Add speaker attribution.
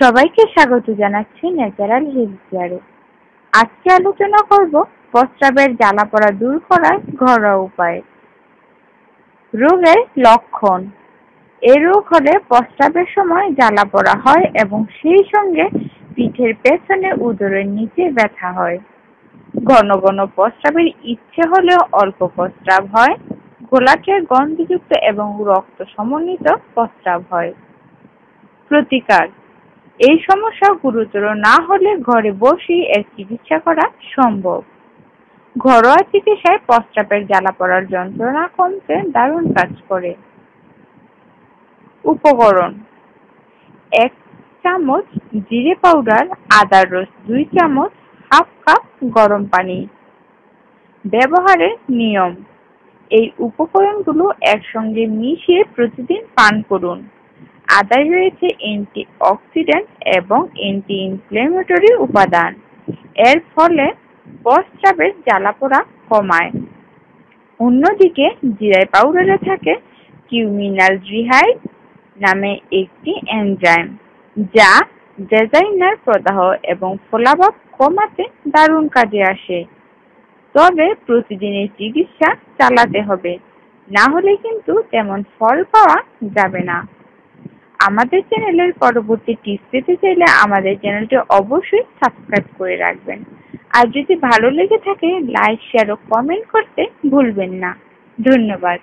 Speaker 1: সবাইকে স্বাগত জানাচ্ছি ন্যাচারাল হেলথ কেয়ারে। আজকে আলোচনা করব প্রস্রাবের জ্বালা পড়া দূর করার ঘরোয়া উপায়। রোগের লক্ষণ। এ রোগ হলে প্রস্রাবের সময় জ্বালা পড়া হয় এবং সেই সঙ্গে পিঠের পেছনে উদরের নিচে ব্যথা হয়। ঘন ঘন প্রস্রাবের ইচ্ছে হলেও অল্প প্রস্রাব হয়। ঘোলাটে গন্ধযুক্ত এবং রক্ত সমন্বিত প্রস্রাব হয়। প্রতিকার। এই সমস্যা গুরুতর না হলে ঘরে বসেই এর চিকিৎসা করা সম্ভব। ঘরোয়া চিকিৎসায় প্রস্রাবের জ্বালা পড়ার যন্ত্রণা কমতে দারুণ কাজ করে। উপকরণ, এক চামচ জিরে পাউডার আদার রস, দুই চামচ হাফ কাপ গরম পানি। ব্যবহারের নিয়ম, এই উপকরণগুলো একসঙ্গে মিশিয়ে প্রতিদিন পান করুন। আদায় রয়েছে অ্যান্টি অক্সিডেন্ট এবং অ্যান্টি ইনফ্লেমেটরি উপাদান। এর ফলে প্রস্রাবের জ্বালাপোড়া কমায়। অন্যদিকে জিরাই পাউডারে থাকে কিউমিনাল রিহাইড নামে একটি এনজাইম যা ডেজাইনার প্রদাহ এবং ফোলাভাব কমাতে দারুণ কাজে আসে। তবে প্রতিদিনের চিকিৎসা চালাতে হবে, না হলে কিন্তু তেমন ফল পাওয়া যাবে না। আমাদের চ্যানেলের পরবর্তী টিপস পেতে চাইলে আমাদের চ্যানেলটি অবশ্যই সাবস্ক্রাইব করে রাখবেন। আর যদি ভালো লেগে থাকে লাইক শেয়ার ও কমেন্ট করতে ভুলবেন না। ধন্যবাদ।